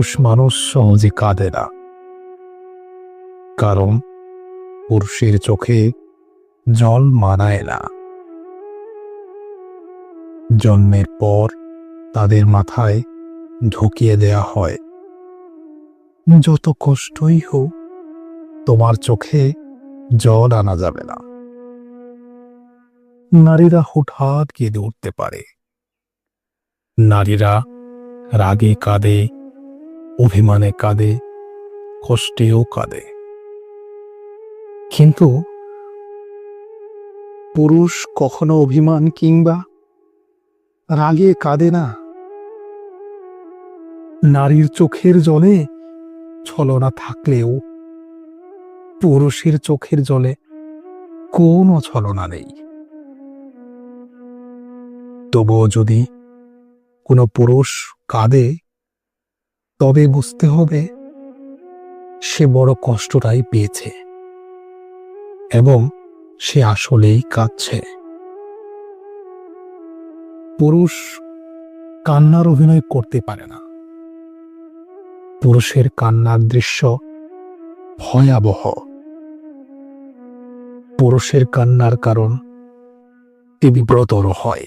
পুরুষ মানুষ সহজে কাঁদে না। কারণ পুরুষের চোখে জল মানায় না। জন্মের পর তাদের মাথায় ঢুকিয়ে দেয়া হয়। যত কষ্টই হোক, তোমার চোখে জল আনা যাবে না। নারীরা হুটহাট কেঁদে উঠতে পারে। নারীরা রাগে কাঁদে। অভিমানে কাঁদে, কষ্টেও কাঁদে। কিন্তু পুরুষ কখনো অভিমান কিংবা রাগে কাঁদে না। নারীর চোখের জলে ছলনা থাকলেও পুরুষের চোখের জলে কোনো ছলনা নেই। তবুও যদি কোনো পুরুষ কাঁদে তবে বুঝতে হবে সে বড় কষ্টটাই পেয়েছে এবং সে আসলেই কাঁদছে। পুরুষ কান্নার অভিনয় করতে পারে না। পুরুষের কান্নার দৃশ্য ভয়াবহ। পুরুষের কান্নার কারণ তীব্রতর হয়।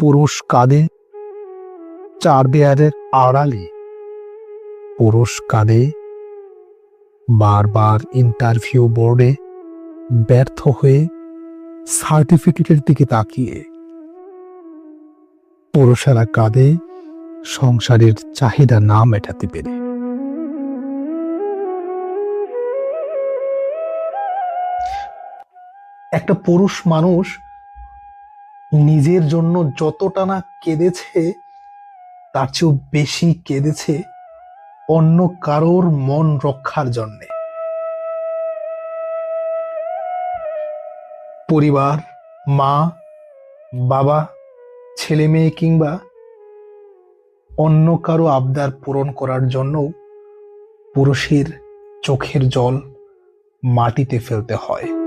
পুরুষ কাঁদে, চার দেয়ালের আড়ালে। পুরুষ কাঁদে, বারবার ইন্টারভিউ বোর্ডে ব্যর্থ হয়ে সার্টিফিকেটের দিকে তাকিয়ে। পুরুষেরা কাঁদে, সংসারের চাহিদা না মেটাতে পেরে। একটা পুরুষ মানুষ নিজের জন্য যতটা না কেঁদেছে, তার চেয়েও বেশি কেঁদেছে অন্য কারোর মন রক্ষার জন্যে। পরিবার, মা, বাবা, ছেলে মেয়ে কিংবা অন্য কারও আবদার পূরণ করার জন্য পুরুষের চোখের জল মাটিতে ফেলতে হয়।